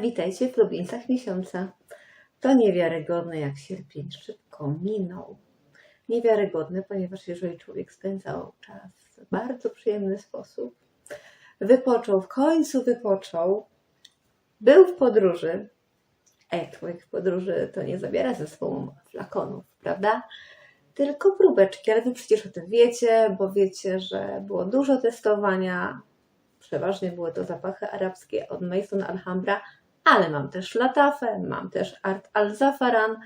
Witajcie w Lubieńcach Miesiąca. To niewiarygodne, jak sierpień szybko minął. Niewiarygodne, ponieważ jeżeli człowiek spędzał czas w bardzo przyjemny sposób, wypoczął, w końcu wypoczął, był w podróży, a człowiek w podróży to nie zabiera ze sobą flakonów, prawda? Tylko próbeczki, ale wy przecież o tym wiecie, bo wiecie, że było dużo testowania. Przeważnie były to zapachy arabskie od Mason Alhambra, ale mam też Latafę, mam też Art Al-Zafaran,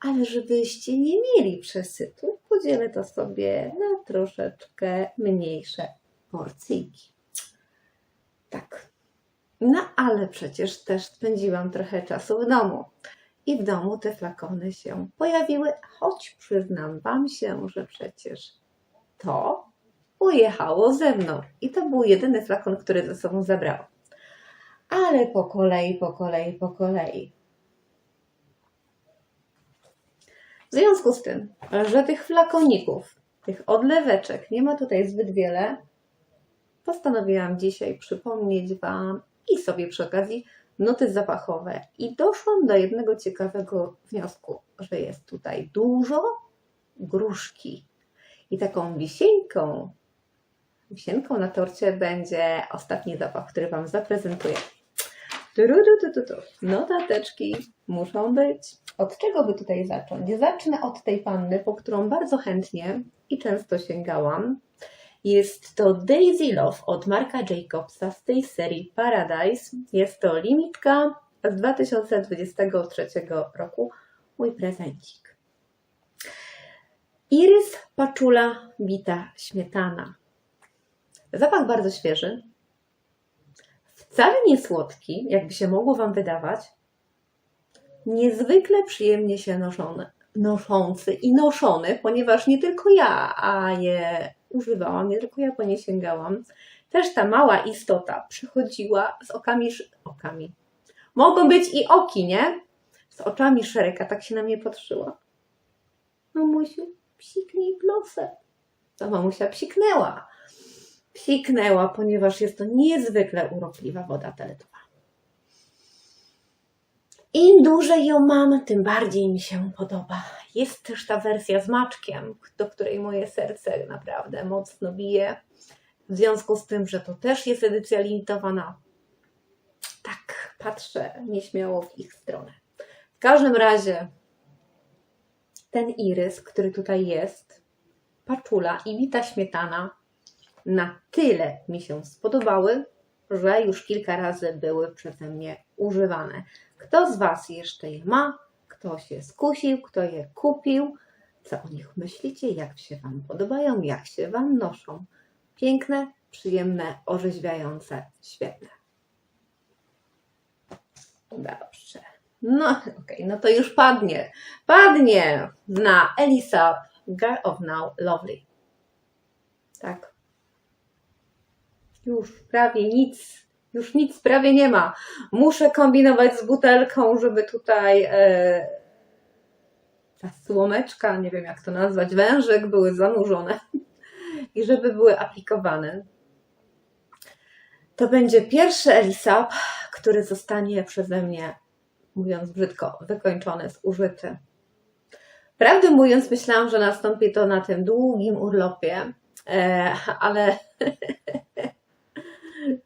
ale żebyście nie mieli przesytu, podzielę to sobie na troszeczkę mniejsze porcyjki. Tak. No ale przecież też spędziłam trochę czasu w domu. I w domu te flakony się pojawiły, choć przyznam Wam się, że przecież to ujechało ze mną. I to był jedyny flakon, który ze sobą zabrałam. Ale po kolei, po kolei, po kolei. W związku z tym, że tych flakoników, tych odleweczek nie ma tutaj zbyt wiele, postanowiłam dzisiaj przypomnieć Wam i sobie przy okazji nuty zapachowe. I doszłam do jednego ciekawego wniosku, że jest tutaj dużo gruszki. I taką wisienką, wisienką na torcie będzie ostatni zapach, który Wam zaprezentuję. Notateczki muszą być. Od czego by tutaj zacząć? Zacznę od tej panny, po którą bardzo chętnie i często sięgałam. Jest to Daisy Love od Marka Jacobsa z tej serii Paradise. Jest to limitka z 2023 roku. Mój prezencik. Irys, paczula, bita śmietana. Zapach bardzo świeży. Wcale nie słodki, jakby się mogło Wam wydawać. Niezwykle przyjemnie się noszony, noszący i noszony, ponieważ nie tylko ja a je używałam, nie tylko ja po nie sięgałam. Też ta mała istota przychodziła z okami, okami. Mogą być i oki, nie? Z oczami szereka, tak się na mnie patrzyła. Mamusiu, psiknij w. To mamusia psiknęła. Psiknęła, ponieważ jest to niezwykle urokliwa woda teletowa. Im dłużej ją mam, tym bardziej mi się podoba. Jest też ta wersja z maczkiem, do której moje serce naprawdę mocno bije. W związku z tym, że to też jest edycja limitowana, tak patrzę nieśmiało w ich stronę. W każdym razie ten irys, który tutaj jest, paczula i bita śmietana na tyle mi się spodobały, że już kilka razy były przeze mnie używane. Kto z Was jeszcze je ma? Kto się skusił? Kto je kupił? Co o nich myślicie? Jak się Wam podobają? Jak się Wam noszą? Piękne, przyjemne, orzeźwiające, świetne. Dobrze. No, okej, no to już padnie. Padnie na Elisa Girl of Now Lovely. Tak. Już prawie nic, już nic prawie nie ma. Muszę kombinować z butelką, żeby tutaj e, ta słomeczka, nie wiem jak to nazwać, wężek były zanurzone i żeby były aplikowane. To będzie pierwszy Elisab, który zostanie przeze mnie, mówiąc brzydko, wykończony, zużyty. Prawdę mówiąc, myślałam, że nastąpi to na tym długim urlopie, e, ale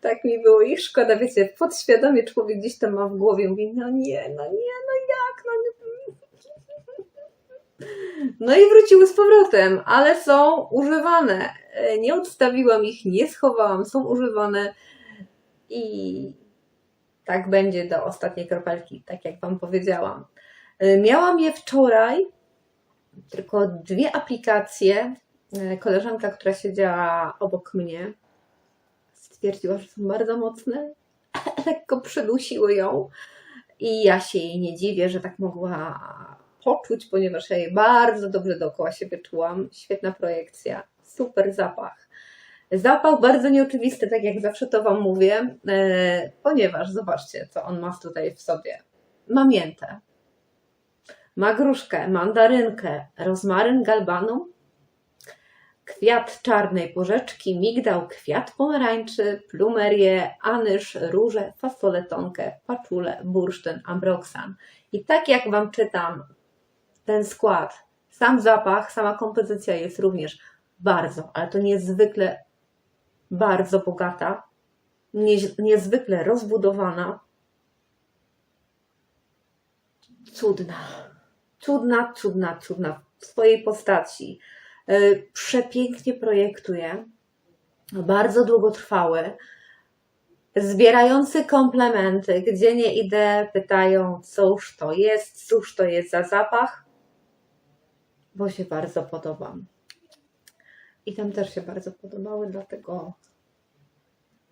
tak mi było ich szkoda, wiecie, podświadomie człowiek gdzieś tam ma w głowie, mówi, no nie, no nie, no jak, no nie. No i wróciły z powrotem, ale są używane. Nie odstawiłam ich, nie schowałam, są używane i tak będzie do ostatniej kropelki, tak jak Wam powiedziałam. Miałam je wczoraj, tylko dwie aplikacje. Koleżanka, która siedziała obok mnie, stwierdziła, że są bardzo mocne, lekko przydusiły ją i ja się jej nie dziwię, że tak mogła poczuć, ponieważ ja je bardzo dobrze dookoła siebie czułam. Świetna projekcja, super zapach. Zapach bardzo nieoczywisty, tak jak zawsze to Wam mówię, e, ponieważ zobaczcie, co on ma tutaj w sobie. Ma miętę, ma gruszkę, mandarynkę, rozmaryn, galbanum, kwiat czarnej porzeczki, migdał, kwiat pomarańczy, plumerię, anyż, róże, fasoletonkę, paczulę, bursztyn, ambroksan. I tak jak Wam czytam ten skład, sam zapach, sama kompozycja jest również bardzo, ale to niezwykle bardzo bogata, nie, niezwykle rozbudowana, cudna, cudna, cudna, cudna w swojej postaci. Yy, Przepięknie projektuje, bardzo długotrwały, zbierający komplementy, gdzie nie idę, pytają, cóż to jest, cóż to jest za zapach, bo się bardzo podobam. I tam też się bardzo podobały, dlatego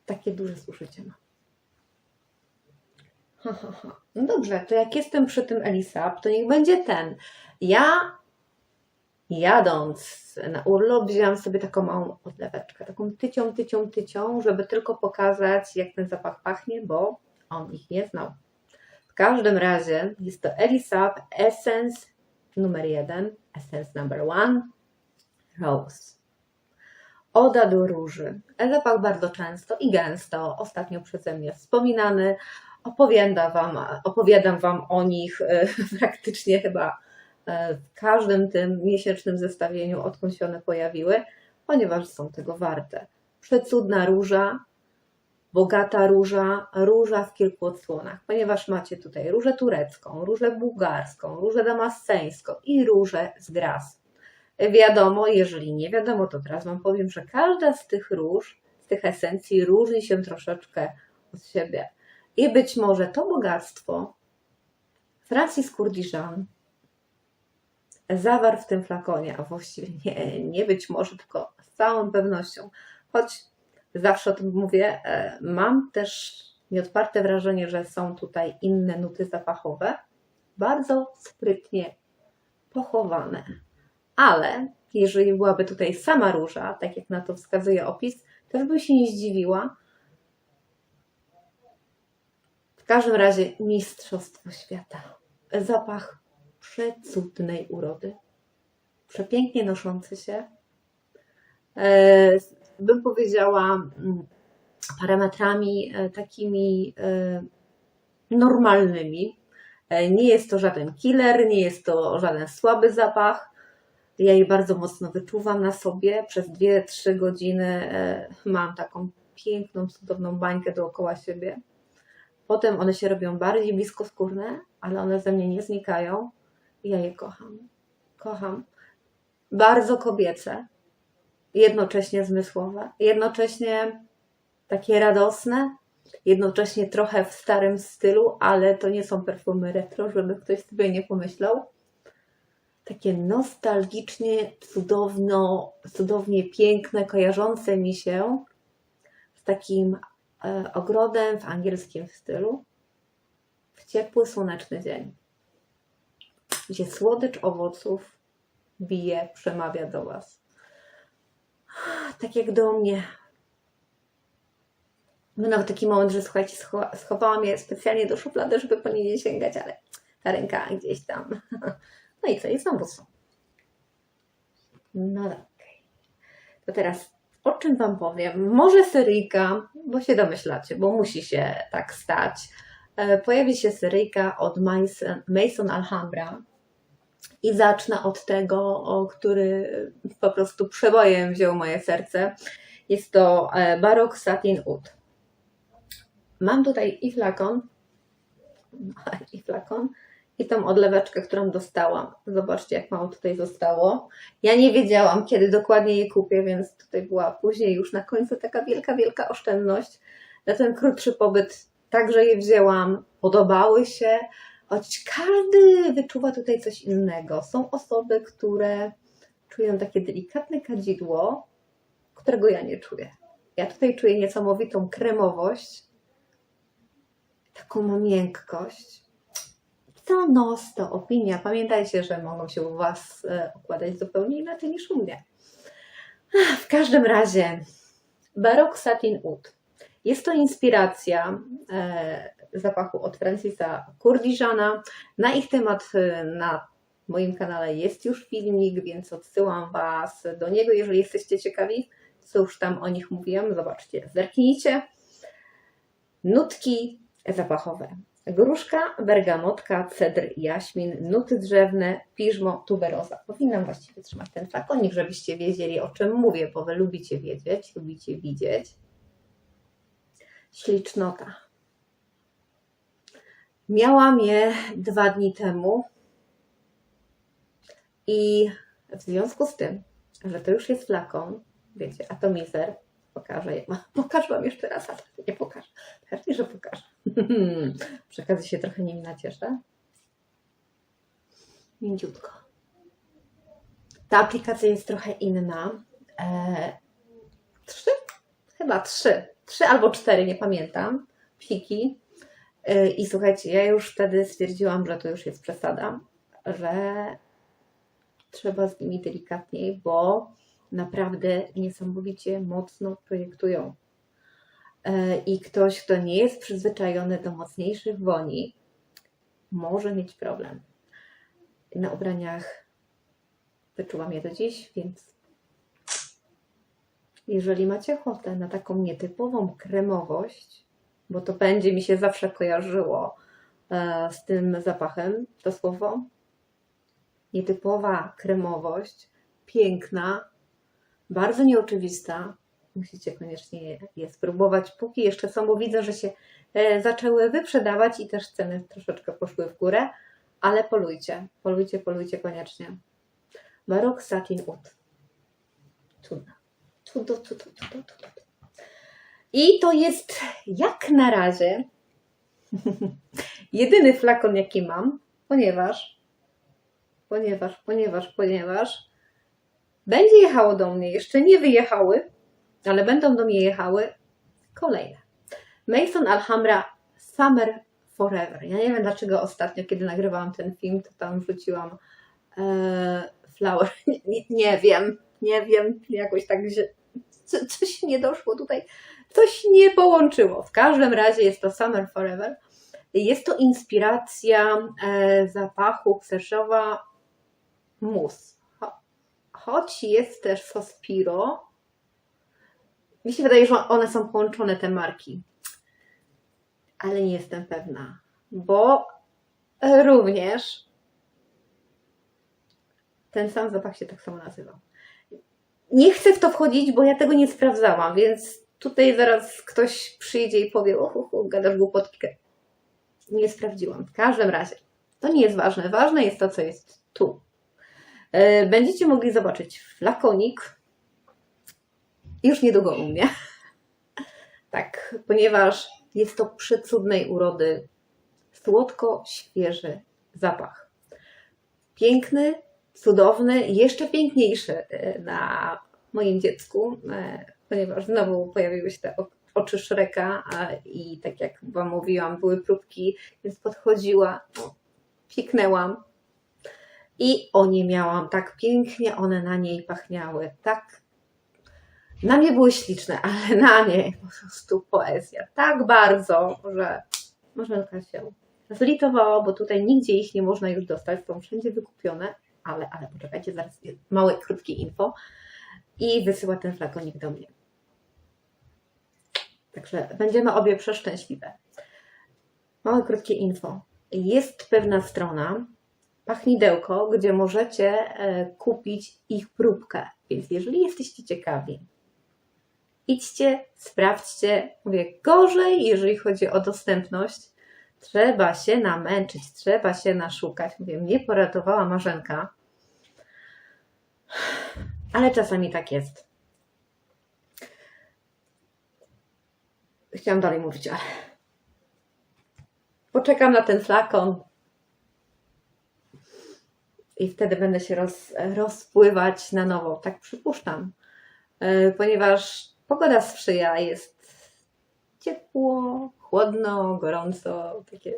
takie duże zużycie ma. No dobrze, to jak jestem przy tym Elisab, to niech będzie ten. Ja jadąc na urlop wzięłam sobie taką małą odleweczkę, taką tycią, tycią, tycią, żeby tylko pokazać jak ten zapach pachnie, bo on ich nie znał. W każdym razie jest to Elisab Essence numer jeden, Essence number one, Rose. Oda do róży. Zapach bardzo często i gęsto, ostatnio przeze mnie wspominany. Wam, opowiadam Wam o nich e, praktycznie chyba w każdym tym miesięcznym zestawieniu, odkąd się one pojawiły, ponieważ są tego warte. Przecudna róża, bogata róża, róża w kilku odsłonach, ponieważ macie tutaj różę turecką, różę bułgarską, różę damasceńską i różę z gras. Wiadomo, jeżeli nie wiadomo, to teraz Wam powiem, że każda z tych róż, z tych esencji różni się troszeczkę od siebie. I być może to bogactwo Francis Kurdiżan zawarł w tym flakonie, a właściwie nie, nie być może, tylko z całą pewnością. Choć zawsze o tym mówię, e, mam też nieodparte wrażenie, że są tutaj inne nuty zapachowe, bardzo sprytnie pochowane. Ale jeżeli byłaby tutaj sama róża, tak jak na to wskazuje opis, też bym się nie zdziwiła. W każdym razie mistrzostwo świata. Zapach przecudnej urody. Przepięknie noszący się. E, bym powiedziała mm, parametrami e, takimi e, normalnymi. Nie jest to żaden killer, nie jest to żaden słaby zapach. Ja je bardzo mocno wyczuwam na sobie. Przez 2-3 godziny mam taką piękną, cudowną bańkę dookoła siebie. Potem one się robią bardziej bliskoskórne, ale one ze mnie nie znikają. Ja je kocham. Kocham. Bardzo kobiece, jednocześnie zmysłowe, jednocześnie takie radosne, jednocześnie trochę w starym stylu, ale to nie są perfumy retro, żeby ktoś sobie nie pomyślał. Takie nostalgicznie, cudowno, cudownie piękne, kojarzące mi się z takim e, ogrodem w angielskim stylu. W ciepły, słoneczny dzień, gdzie słodycz owoców bije, przemawia do Was. Tak jak do mnie. Był taki moment, że słuchajcie, scho- schowałam je specjalnie do szuflady, żeby po nie nie sięgać, ale ta ręka gdzieś tam no i co? I znowu są. No dobra. To teraz o czym Wam powiem? Może seryjka, bo się domyślacie, bo musi się tak stać. E, Pojawi się seryjka od Mason, Mason Alhambra i zacznę od tego, o który po prostu przebojem wziął moje serce. Jest to e, Baroque Satin Oud. Mam tutaj i flakon, i flakon, i tą odleweczkę, którą dostałam. Zobaczcie, jak mało tutaj zostało. Ja nie wiedziałam, kiedy dokładnie je kupię, więc tutaj była później już na końcu taka wielka, wielka oszczędność. Na ten krótszy pobyt także je wzięłam, podobały się, choć każdy wyczuwa tutaj coś innego. Są osoby, które czują takie delikatne kadzidło, którego ja nie czuję. Ja tutaj czuję niesamowitą kremowość, taką miękkość to nos, to opinia. Pamiętajcie, że mogą się u Was e, układać zupełnie inaczej niż u mnie. W każdym razie, Baroque Satin Oud. Jest to inspiracja e, zapachu od Francisa Kurdiżana. Na ich temat, e, na moim kanale jest już filmik, więc odsyłam Was do niego, jeżeli jesteście ciekawi, co już tam o nich mówiłam. Zobaczcie, zerknijcie. Nutki zapachowe. Gruszka, bergamotka, cedr, jaśmin, nuty drzewne, piżmo, tuberoza. Powinnam właściwie trzymać ten flakonik, żebyście wiedzieli o czym mówię, bo Wy lubicie wiedzieć, lubicie widzieć. Ślicznota. Miałam je dwa dni temu i w związku z tym, że to już jest flakon, wiecie, atomizer, pokażę, pokażę Wam jeszcze raz, ale nie pokażę. Pewnie, że pokażę. Przy się trochę nimi nacieszę. Mięciutko. Ta aplikacja jest trochę inna. Eee, trzy? Chyba trzy. Trzy albo cztery, nie pamiętam. Pliki. Eee, I słuchajcie, ja już wtedy stwierdziłam, że to już jest przesada, że trzeba z nimi delikatniej, bo naprawdę niesamowicie mocno projektują. E, I ktoś, kto nie jest przyzwyczajony do mocniejszych woni, może mieć problem. Na ubraniach wyczułam je do dziś, więc jeżeli macie ochotę na taką nietypową kremowość, bo to będzie mi się zawsze kojarzyło e, z tym zapachem, to słowo, nietypowa kremowość, piękna, bardzo nieoczywista. Musicie koniecznie je spróbować, póki jeszcze są, bo widzę, że się e, zaczęły wyprzedawać i też ceny troszeczkę poszły w górę, ale polujcie, polujcie, polujcie koniecznie. Barok Satin Ud. Cudo. Cudo, cudo, cudo, cudo. I to jest jak na razie jedyny flakon, jaki mam, ponieważ, ponieważ, ponieważ, ponieważ będzie jechało do mnie, jeszcze nie wyjechały, ale będą do mnie jechały kolejne. Mason Alhambra Summer Forever. Ja nie wiem dlaczego ostatnio, kiedy nagrywałam ten film, to tam wrzuciłam e, Flower. Nie, nie, wiem, nie wiem, jakoś tak że co, coś nie doszło tutaj, coś nie połączyło. W każdym razie jest to Summer Forever. Jest to inspiracja e, zapachu Kseszowa mus. Cho- Choć jest też Sospiro, mi się wydaje, że one są połączone, te marki. Ale nie jestem pewna, bo również ten sam zapach się tak samo nazywał. Nie chcę w to wchodzić, bo ja tego nie sprawdzałam, więc tutaj zaraz ktoś przyjdzie i powie, och gadasz głupotkę. Nie sprawdziłam. W każdym razie, to nie jest ważne. Ważne jest to, co jest tu. E, Będziecie mogli zobaczyć flakonik już niedługo u mnie. Tak, ponieważ jest to przecudnej urody, słodko-świeży zapach. Piękny, cudowny, jeszcze piękniejszy e, na moim dziecku, e, ponieważ znowu pojawiły się te oczy Szreka i tak jak Wam mówiłam, były próbki, więc podchodziła, no, piknęłam i o nie miałam tak pięknie, one na niej pachniały, tak na mnie były śliczne, ale na nie po prostu poezja. Tak bardzo, że Marzenka się zlitowała, bo tutaj nigdzie ich nie można już dostać, są wszędzie wykupione, ale, ale poczekajcie, zaraz małe, krótkie info i wysyła ten flakonik do mnie. Także będziemy obie przeszczęśliwe. Małe, krótkie info. Jest pewna strona, pachnidełko, gdzie możecie e, kupić ich próbkę. Więc jeżeli jesteście ciekawi, idźcie, sprawdźcie. Mówię, gorzej, jeżeli chodzi o dostępność. Trzeba się namęczyć, trzeba się naszukać. Mówię, mnie poratowała Marzenka. Ale czasami tak jest. Chciałam dalej mówić, ale poczekam na ten flakon i wtedy będę się roz, rozpływać na nowo. Tak przypuszczam, E, ponieważ pogoda sprzyja, jest ciepło, chłodno, gorąco, takie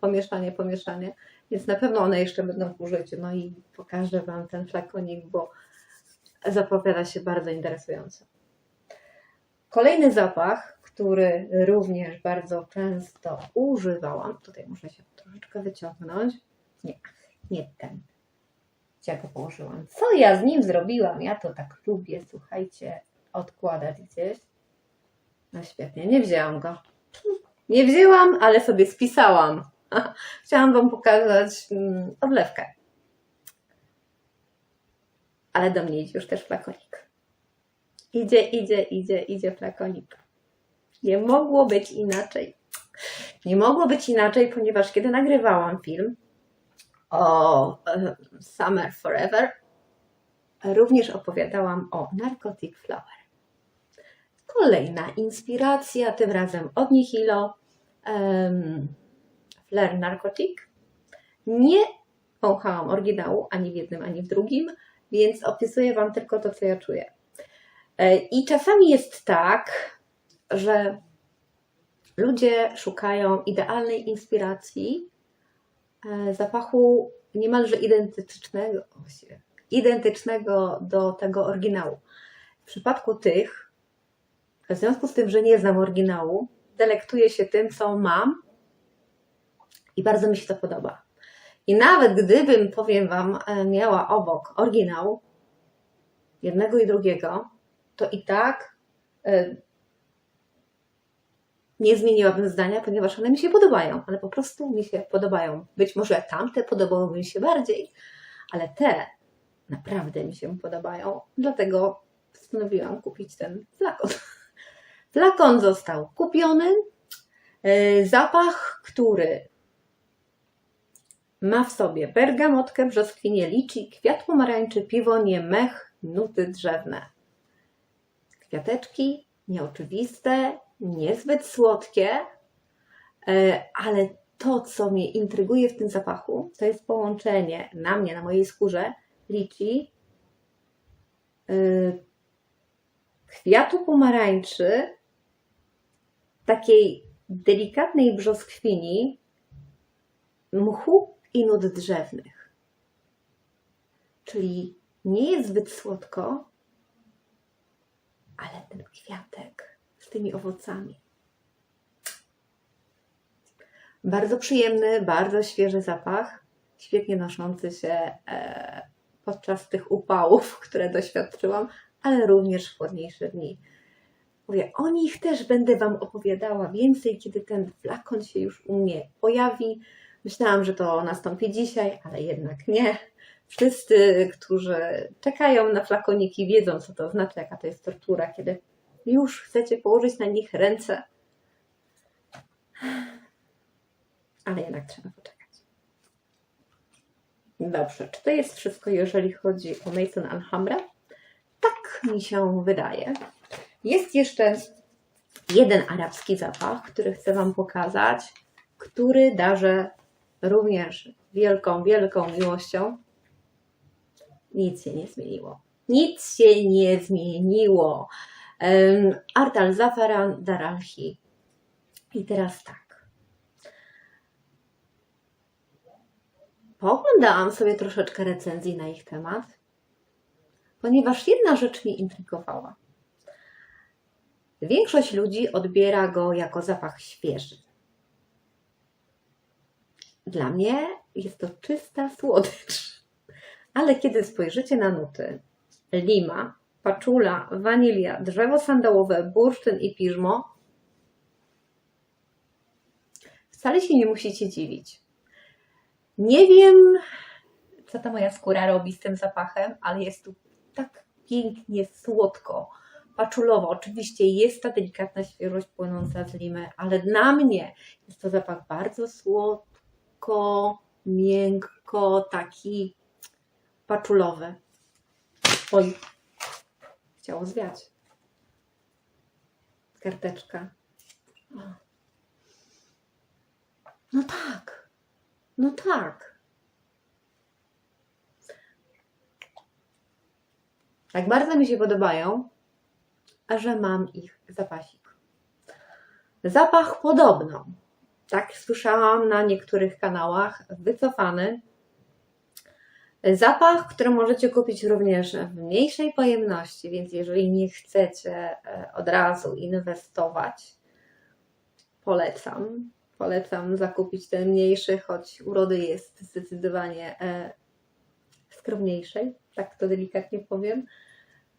pomieszanie, pomieszanie, więc na pewno one jeszcze będą w użyciu. No i pokażę Wam ten flakonik, bo zapowiada się bardzo interesująco. Kolejny zapach, który również bardzo często używałam, tutaj muszę się troszeczkę wyciągnąć. Nie, nie ten. Ja go położyłam? Co ja z nim zrobiłam? Ja to tak lubię, słuchajcie, odkładać gdzieś. No świetnie, nie wzięłam go. Nie wzięłam, ale sobie spisałam. Chciałam Wam pokazać mm, odlewkę. Ale do mnie idzie już też flakonik. Idzie, idzie, idzie, idzie flakonik. Nie mogło być inaczej. Nie mogło być inaczej, ponieważ kiedy nagrywałam film o e, Summer Forever, również opowiadałam o Narcotic Flower. Kolejna inspiracja, tym razem od Nihilo, um, Flair Narcotic. Nie wąchałam oryginału ani w jednym, ani w drugim, więc opisuję Wam tylko to, co ja czuję. E, I czasami jest tak, że ludzie szukają idealnej inspiracji, e, zapachu niemalże identycznego, identycznego do tego oryginału. W przypadku tych, w związku z tym, że nie znam oryginału, delektuję się tym, co mam i bardzo mi się to podoba. I nawet gdybym, powiem Wam, e, miała obok oryginał jednego i drugiego, to i tak e, nie zmieniłabym zdania, ponieważ one mi się podobają, ale po prostu mi się podobają. Być może tamte podobałyby mi się bardziej, ale te naprawdę mi się podobają. Dlatego postanowiłam kupić ten flakon. Flakon został kupiony. E, zapach, który ma w sobie bergamotkę, brzoskwinię, liczy, kwiat pomarańczy, piwonie, mech, nuty drzewne. Kwiateczki nieoczywiste, niezbyt słodkie, e, ale to, co mnie intryguje w tym zapachu, to jest połączenie na mnie, na mojej skórze liczy, e, kwiatu pomarańczy, takiej delikatnej brzoskwini, mchu i nut drzewnych. Czyli nie jest zbyt słodko, ale ten kwiatek tymi owocami. Bardzo przyjemny, bardzo świeży zapach, świetnie noszący się e, podczas tych upałów, które doświadczyłam, ale również w chłodniejsze dni. Mówię, o nich też będę Wam opowiadała więcej, kiedy ten flakon się już u mnie pojawi. Myślałam, że to nastąpi dzisiaj, ale jednak nie. Wszyscy, którzy czekają na flakoniki, wiedzą, co to znaczy, jaka to jest tortura, kiedy już chcecie położyć na nich ręce. Ale jednak trzeba poczekać. Dobrze, czy to jest wszystko, jeżeli chodzi o Mason Alhambra? Tak mi się wydaje. Jest jeszcze jeden arabski zapach, który chcę Wam pokazać, który darzę również wielką, wielką miłością. Nic się nie zmieniło. Nic się nie zmieniło. Art al-Zafaran Daralhi. I teraz tak. Pooglądałam sobie troszeczkę recenzji na ich temat, ponieważ jedna rzecz mnie intrygowała. Większość ludzi odbiera go jako zapach świeży. Dla mnie jest to czysta słodycz. Ale kiedy spojrzycie na nuty, lima, paczula, wanilia, drzewo sandałowe, bursztyn i piżmo, wcale się nie musicie dziwić. Nie wiem, co ta moja skóra robi z tym zapachem, ale jest tu tak pięknie słodko, paczulowo. Oczywiście jest ta delikatna świeżość płynąca z limy, ale dla mnie jest to zapach bardzo słodko, miękko, taki paczulowy. Oj, chciało zwiać. Karteczka. No tak, no tak. Tak bardzo mi się podobają, a że mam ich zapasik. Zapach podobno, tak słyszałam na niektórych kanałach, wycofany. Zapach, który możecie kupić również w mniejszej pojemności, więc jeżeli nie chcecie e, od razu inwestować, polecam. Polecam zakupić ten mniejszy, choć urody jest zdecydowanie e, skromniejszej, tak to delikatnie powiem.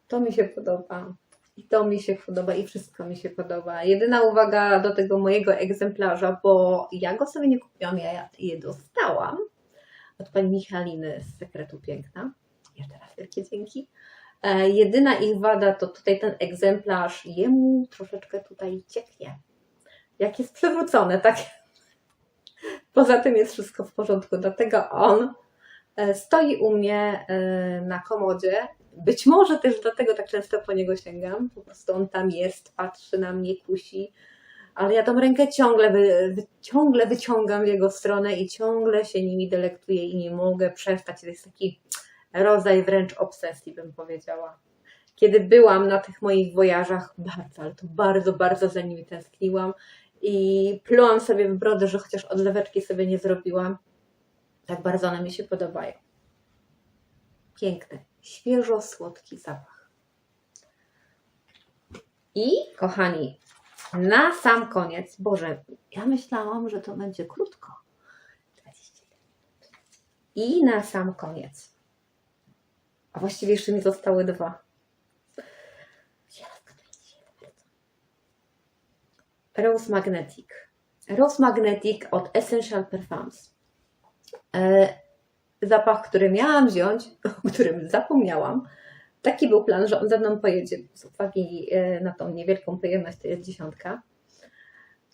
To mi się podoba. I to mi się podoba i wszystko mi się podoba. Jedyna uwaga do tego mojego egzemplarza, bo ja go sobie nie kupiłam, ja je dostałam od pani Michaliny z Sekretu Piękna. Jeszcze raz wielkie dzięki. E, jedyna ich wada to tutaj ten egzemplarz, jemu troszeczkę tutaj cieknie. Jak jest przewrócone, tak? Poza tym jest wszystko w porządku, dlatego on e, stoi u mnie e, na komodzie. Być może też dlatego tak często po niego sięgam. Po prostu on tam jest, patrzy na mnie, kusi. Ale ja tą rękę ciągle, wy, ciągle wyciągam w jego stronę i ciągle się nimi delektuję i nie mogę przestać. To jest taki rodzaj wręcz obsesji, bym powiedziała. Kiedy byłam na tych moich wojażach, bardzo, ale to bardzo, bardzo za nimi tęskniłam i plułam sobie w brodę, że chociaż odleweczki sobie nie zrobiłam. Tak bardzo one mi się podobają. Piękny, świeżo słodki zapach. I kochani, na sam koniec, Boże, ja myślałam, że to będzie krótko. 20 minut. I na sam koniec, a właściwie jeszcze mi zostały dwa. Rose Magnetic. Rose Magnetic od Essential Perfumes. E, zapach, który miałam wziąć, o którym zapomniałam. Taki był plan, że on ze mną pojedzie z uwagi e, na tą niewielką pojemność, to jest dziesiątka.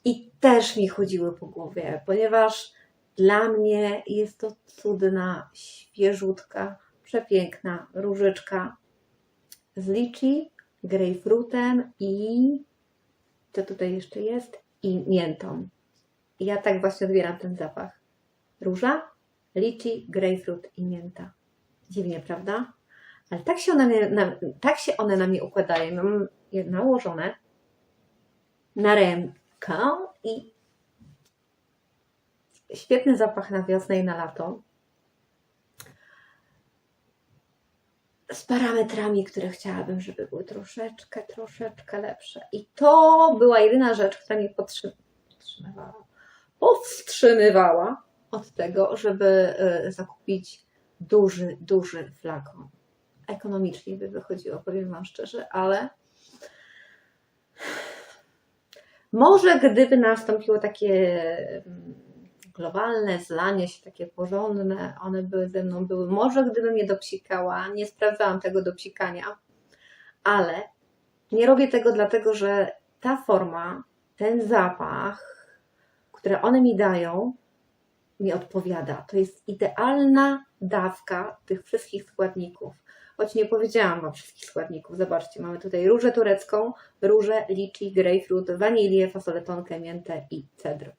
I też mi chodziły po głowie, ponieważ dla mnie jest to cudna, świeżutka, przepiękna różyczka z liczy, grejpfrutem i co tutaj jeszcze jest? I miętą. Ja tak właśnie odbieram ten zapach. Róża, liczy, grejpfrut i mięta. Dziwnie, prawda? Ale tak się one, na, tak się one na mnie układają. Mam je nałożone na rękę i świetny zapach na wiosnę i na lato. z parametrami, które chciałabym, żeby były troszeczkę, troszeczkę lepsze. I to była jedyna rzecz, która mnie podtrzy- podtrzymywała, powstrzymywała od tego, żeby y, zakupić duży, duży flakon. Ekonomicznie by wychodziło, powiem Wam szczerze, ale może gdyby nastąpiło takie mm, globalne zlanie się, takie porządne, one były ze mną, były, może gdybym je dopsikała, nie sprawdzałam tego dopsikania, ale nie robię tego dlatego, że ta forma, ten zapach, które one mi dają, mi odpowiada. To jest idealna dawka tych wszystkich składników. Choć nie powiedziałam Wam wszystkich składników. Zobaczcie, mamy tutaj różę turecką, różę, liczy, grejpfrut, wanilię, fasoletonkę, miętę i cedr.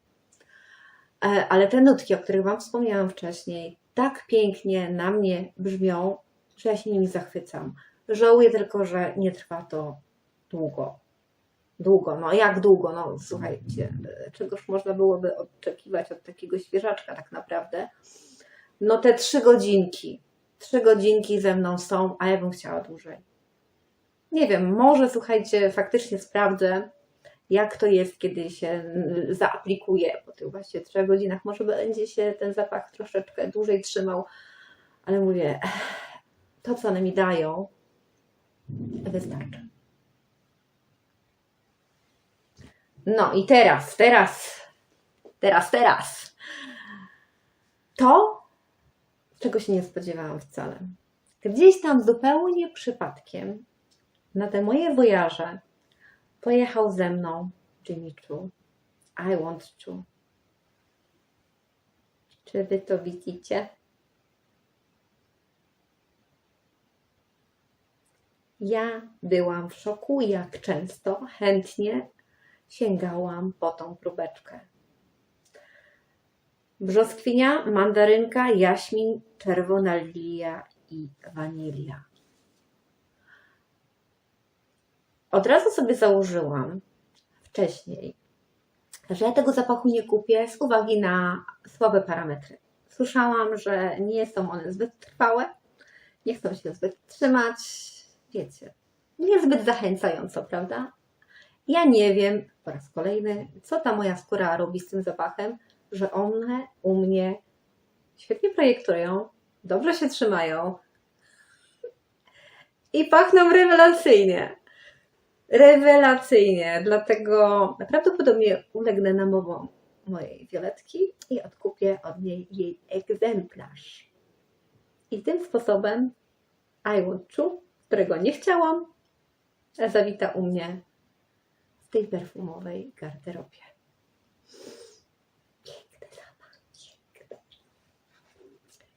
E, Ale te nutki, o których Wam wspomniałam wcześniej, tak pięknie na mnie brzmią, że ja się nimi zachwycam. Żałuję tylko, że nie trwa to długo. Długo, no jak długo? No słuchajcie, e, czegoż można byłoby oczekiwać od takiego świeżaczka tak naprawdę. No te trzy godzinki, trzy godzinki ze mną są, a ja bym chciała dłużej. Nie wiem, może słuchajcie, faktycznie sprawdzę, jak to jest, kiedy się mm, zaaplikuje po tych właśnie trzech godzinach. Może będzie się ten zapach troszeczkę dłużej trzymał, ale mówię, to co one mi dają, wystarczy. No i teraz, teraz, teraz, teraz. To, czego się nie spodziewałam wcale. Gdzieś tam zupełnie przypadkiem na te moje wojaże pojechał ze mną Jimmy Choo. I want to. Czy wy to widzicie? Ja byłam w szoku, jak często chętnie sięgałam po tą próbeczkę. Brzoskwinia, mandarynka, jaśmin, czerwona lilia i wanilia. Od razu sobie założyłam wcześniej, że ja tego zapachu nie kupię z uwagi na słabe parametry. Słyszałam, że nie są one zbyt trwałe, nie chcą się zbyt trzymać, wiecie, niezbyt zachęcająco, prawda? Ja nie wiem po raz kolejny, co ta moja skóra robi z tym zapachem, że one u mnie świetnie projektują, dobrze się trzymają i pachną rewelacyjnie. Rewelacyjnie, dlatego prawdopodobnie ulegnę namowom mojej Violetki i odkupię od niej jej egzemplarz. I tym sposobem I Want To, którego nie chciałam, zawita u mnie w tej perfumowej garderobie. Piękny zapach, piękny.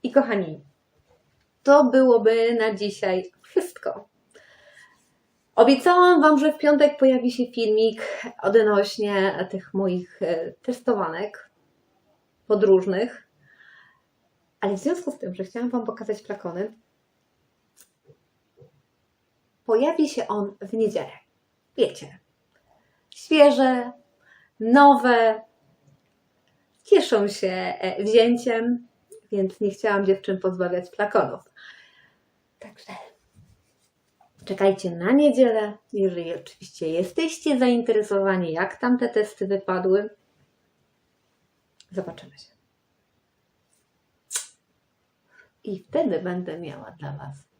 I kochani, to byłoby na dzisiaj wszystko. Obiecałam Wam, że w piątek pojawi się filmik odnośnie tych moich e, testowanek podróżnych. Ale w związku z tym, że chciałam Wam pokazać flakony, pojawi się on w niedzielę. Wiecie, świeże, nowe, cieszą się e, wzięciem, więc nie chciałam dziewczyn pozbawiać flakonów. Także czekajcie na niedzielę, jeżeli oczywiście jesteście zainteresowani, jak tam te testy wypadły. Zobaczymy się. I wtedy będę miała dla Was.